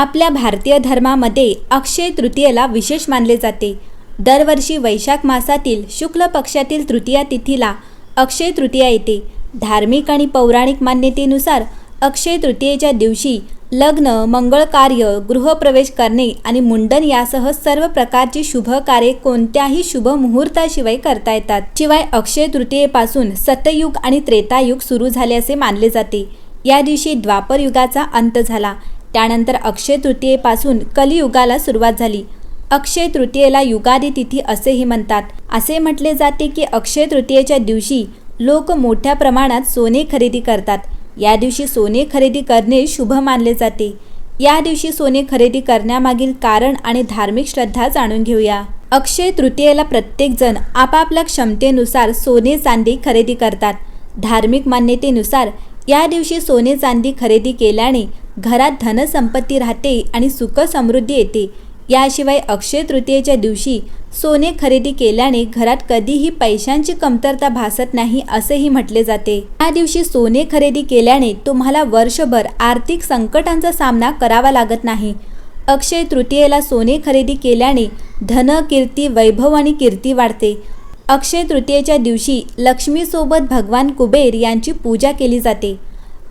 आपल्या भारतीय धर्मामध्ये अक्षय तृतीयेला विशेष मानले जाते. दरवर्षी वैशाख मासातील शुक्ल पक्षातील तृतीया तिथीला अक्षय तृतीया येते. धार्मिक आणि पौराणिक मान्यतेनुसार अक्षय तृतीयेच्या दिवशी लग्न मंगळ कार्य गृहप्रवेश करणे आणि मुंडन यासह सर्व प्रकारची शुभ कार्ये कोणत्याही शुभ मुहूर्ताशिवाय करता येतात. शिवाय अक्षय तृतीयेपासून सतयुग आणि त्रेतायुग सुरू झाले असे मानले जाते. या दिवशी द्वापर युगाचा अंत झाला. त्यानंतर अक्षय तृतीयेपासून कलियुगाला सुरुवात झाली. अक्षय तृतीयेला युगादी तिथी असेही म्हणतात. असे म्हटले जाते की अक्षय तृतीयेच्या दिवशी लोक मोठ्या प्रमाणात सोने खरेदी करतात. या दिवशी सोने खरेदी करणे शुभ मानले जाते. या दिवशी सोने खरेदी करण्यामागील कारण आणि धार्मिक श्रद्धा जाणून घेऊया. अक्षय तृतीयेला प्रत्येकजण आपापल्या क्षमतेनुसार सोने चांदी खरेदी करतात. धार्मिक मान्यतेनुसार या दिवशी सोने चांदी खरेदी केल्याने घरात धनसंपत्ती राहते आणि सुख समृद्धी येते. याशिवाय अक्षय तृतीयेच्या दिवशी सोने खरेदी केल्याने घरात कधीही पैशांची कमतरता भासत नाही असेही म्हटले जाते. या दिवशी सोने खरेदी केल्याने तुम्हाला वर्षभर आर्थिक संकटांचा सामना करावा लागत नाही. अक्षय तृतीयेला सोने खरेदी केल्याने धन कीर्ती वैभव आणि कीर्ती वाढते. अक्षय तृतीयेच्या दिवशी लक्ष्मीसोबत भगवान कुबेर यांची पूजा केली जाते.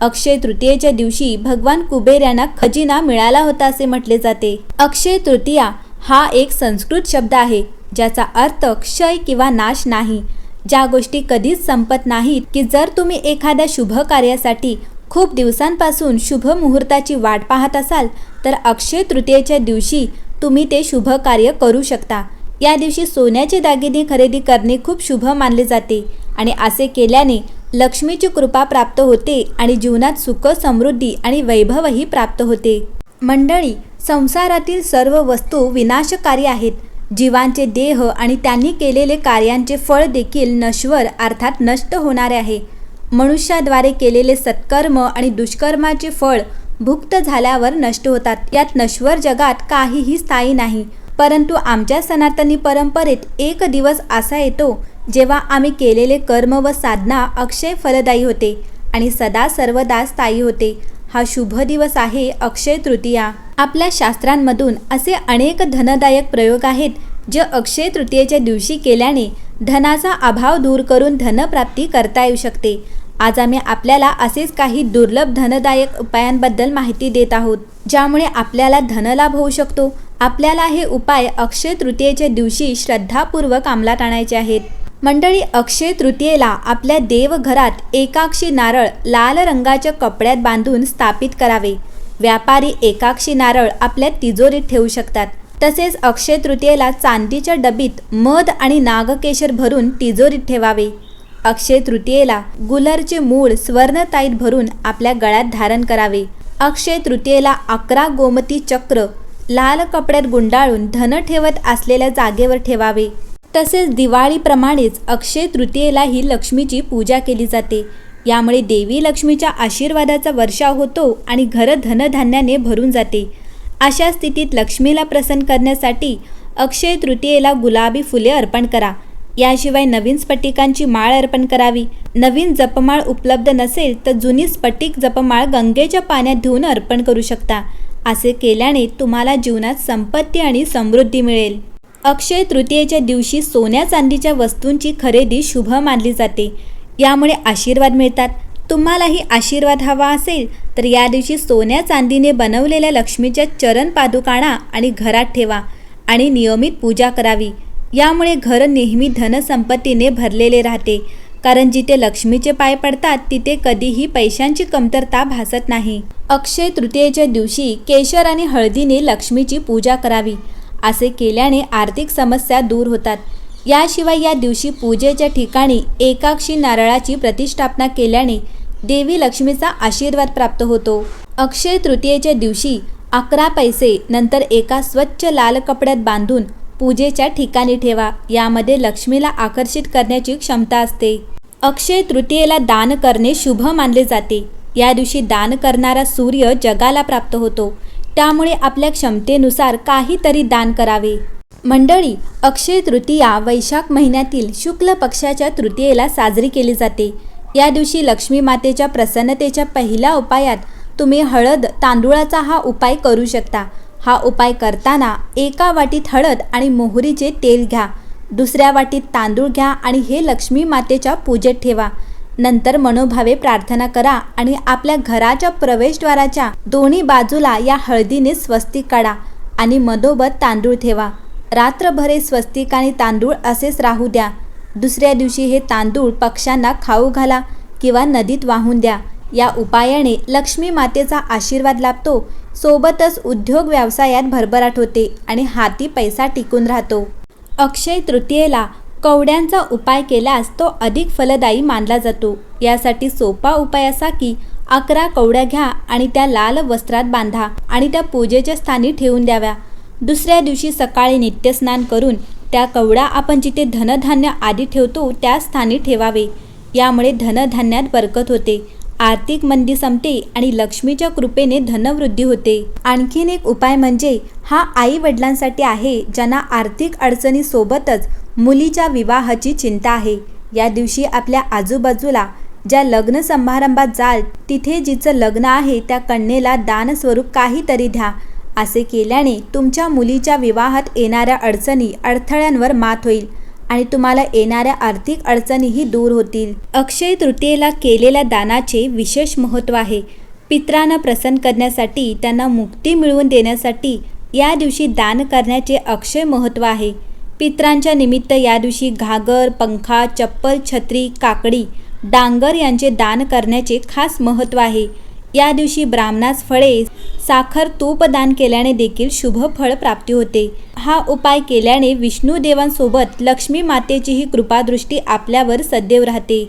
अक्षय तृतीयेच्या दिवशी भगवान कुबेर यांना खजिना मिळाला होता असे म्हटले जाते. अक्षय तृतीया हा एक संस्कृत शब्द आहे ज्याचा अर्थ क्षय किंवा नाश नाही. ज्या गोष्टी कधीच संपत नाहीत की जर तुम्ही एखाद्या शुभ कार्यासाठी खूप दिवसांपासून शुभ मुहूर्ताची वाट पाहत असाल तर अक्षय तृतीयेच्या दिवशी तुम्ही ते शुभ कार्य करू शकता. या दिवशी सोन्याचे दागिने खरेदी करणे खूप शुभ मानले जाते आणि असे केल्याने लक्ष्मीची कृपा प्राप्त होते आणि जीवनात सुख समृद्धी आणि वैभवही प्राप्त होते. मंडळी संसारातील सर्व वस्तू विनाशकारी आहेत. जीवांचे देह आणि त्यांनी केलेले कार्यांचे फळ देखील नश्वर अर्थात नष्ट होणारे आहे. मनुष्याद्वारे केलेले सत्कर्म आणि दुष्कर्माचे फळ भुक्त झाल्यावर नष्ट होतात. यात नश्वर जगात काहीही स्थायी नाही. परंतु आमच्या सनातनी परंपरेत एक दिवस असा येतो जेव्हा आम्ही केलेले कर्म व साधना अक्षय फलदायी होते आणि सदा सर्वदा स्थायी होते. हा शुभ दिवस आहे अक्षय तृतीया. आपल्या शास्त्रांमधून असे अनेक धनदायक प्रयोग आहेत जे अक्षय तृतीयेच्या दिवशी केल्याने धनाचा अभाव दूर करून धनप्राप्ती करता येऊ शकते. आज आम्ही आपल्याला असेच काही दुर्लभ धनदायक उपायांबद्दल माहिती देत आहोत ज्यामुळे आपल्याला धनलाभ होऊ शकतो. आपल्याला हे उपाय अक्षय तृतीयेच्या दिवशी श्रद्धापूर्वक अंमलात आणायचे आहेत. मंडळी अक्षय तृतीयेला आपल्या देवघरात एकाक्षी नारळ लाल रंगाच्या कपड्यात बांधून स्थापित करावे. व्यापारी एकाक्षी नारळ आपल्या तिजोरीत ठेवू शकतात. तसेच अक्षय तृतीयेला चांदीच्या डबीत मध आणि नागकेशर भरून तिजोरीत ठेवावे. अक्षय तृतीयेला गुलरचे मूळ स्वर्णताईत भरून आपल्या गळ्यात धारण करावे. अक्षय तृतीयेला अकरा गोमती चक्र लाल कपड्यात गुंडाळून धन ठेवत असलेल्या जागेवर ठेवावे. तसेच दिवाळीप्रमाणेच अक्षय तृतीयेलाही लक्ष्मीची पूजा केली जाते. यामुळे देवी लक्ष्मीच्या आशीर्वादाचा वर्षाव होतो आणि घरं धनधान्याने भरून जाते. अशा स्थितीत लक्ष्मीला प्रसन्न करण्यासाठी अक्षय तृतीयेला गुलाबी फुले अर्पण करा. याशिवाय नवीन स्फटिकांची माळ अर्पण करावी. नवीन जपमाळ उपलब्ध नसेल तर जुनी स्फटिक जपमाळ गंगेच्या पाण्यात धुवून अर्पण करू शकता. असे केल्याने तुम्हाला जीवनात संपत्ती आणि समृद्धी मिळेल. अक्षय तृतीयेच्या दिवशी सोन्या चांदीच्या वस्तूंची खरेदी शुभ मानली जाते. यामुळे आशीर्वाद मिळतात. तुम्हालाही आशीर्वाद हवा असेल तर या दिवशी सोन्या चांदीने बनवलेल्या लक्ष्मीच्या चरण पादुकाणा आणि घरात ठेवा आणि नियमित पूजा करावी. यामुळे घर नेहमी धनसंपत्तीने भरलेले राहते. कारण जिथे लक्ष्मीचे पाय पडतात तिथे कधीही पैशांची कमतरता भासत नाही. अक्षय तृतीयेच्या दिवशी केशर आणि हळदीने लक्ष्मीची पूजा करावी. असे केल्याने आर्थिक समस्या दूर होतात. याशिवाय या दिवशी पूजेच्या ठिकाणी एकाक्षी नारळाची प्रतिष्ठापना केल्याने देवी लक्ष्मीचा आशीर्वाद प्राप्त होतो. अक्षय तृतीयेच्या दिवशी अकरा पैसे नंतर एका स्वच्छ लाल कपड्यात बांधून पूजेच्या ठिकाणी ठेवा. यामध्ये लक्ष्मीला आकर्षित करण्याची क्षमता असते. अक्षय तृतीयेला दान करणे शुभ मानले जाते. या दिवशी दान करणारा सूर्य जगाला प्राप्त होतो. त्यामुळे आपल्या क्षमतेनुसार काहीतरी दान करावे. मंडळी अक्षय तृतीया वैशाख महिन्यातील शुक्ल पक्षाच्या तृतीयेला साजरी केली जाते. या दिवशी लक्ष्मी मातेच्या प्रसन्नतेच्या पहिल्या उपायात तुम्ही हळद तांदूळाचा हा उपाय करू शकता. हा उपाय करताना एका वाटीत हळद आणि मोहरीचे तेल घ्या. दुसऱ्या वाटीत तांदूळ घ्या आणि हे लक्ष्मी मातेच्या पूजेत ठेवा. नंतर मनोभावे प्रार्थना करा आणि आपल्या घराच्या प्रवेशद्वाराच्या दोन्ही बाजूला या हळदीने स्वस्तिक काढा आणि मधोबत तांदूळ ठेवा. रात्रभर हे स्वस्तिक आणि तांदूळ असेच राहू द्या. दुसऱ्या दिवशी हे तांदूळ पक्ष्यांना खाऊ घाला किंवा नदीत वाहून द्या. या उपायाने लक्ष्मी मातेचा आशीर्वाद लाभतो. सोबतच उद्योग व्यवसायात भरभराट होते आणि हाती पैसा टिकून राहतो. अक्षय तृतीयेला कवड्यांचा उपाय केल्यास तो अधिक फलदायी मानला जातो. यासाठी सोपा उपाय असा की अकरा कवड्या घ्या आणि त्या लाल वस्त्रात बांधा आणि त्या पूजेच्या स्थानी ठेवून द्याव्या. दुसऱ्या दिवशी सकाळी नित्यस्नान करून त्या कवड्या आपण जिथे धनधान्य आधी ठेवतो त्या स्थानी ठेवावे. यामुळे धनधान्यात बरकत होते. आर्थिक मंदी संपते आणि लक्ष्मीच्या कृपेने धनवृद्धी होते. आणखीन एक उपाय म्हणजे हा आई वडिलांसाठी आहे ज्यांना आर्थिक अडचणीसोबतच मुलीच्या विवाहाची चिंता आहे. या दिवशी आपल्या आजूबाजूला ज्या लग्न समारंभात जाल तिथे जिचं लग्न आहे त्या कन्येला दानस्वरूप काहीतरी द्या. असे केल्याने तुमच्या मुलीच्या विवाहात येणाऱ्या अडचणी अडथळ्यांवर मात होईल आणि तुम्हाला येणाऱ्या आर्थिक अडचणीही दूर होतील. अक्षय तृतीयेला केलेल्या दानाचे विशेष महत्त्व आहे. पित्रांना प्रसन्न करण्यासाठी त्यांना मुक्ती मिळवून देण्यासाठी या दिवशी दान करण्याचे अक्षय महत्त्व आहे. पित्रांच्या निमित्त या दिवशी घागर पंखा चप्पल छत्री काकडी डांगर यांचे दान करण्याचे खास महत्त्व आहे. या दिवशी ब्राह्मणास फळे साखर तूप दान केल्याने देखील शुभ फळ प्राप्ती होते. हा उपाय केल्याने विष्णू देवांसोबत लक्ष्मी मातेचीही कृपादृष्टी आपल्यावर सदैव राहते.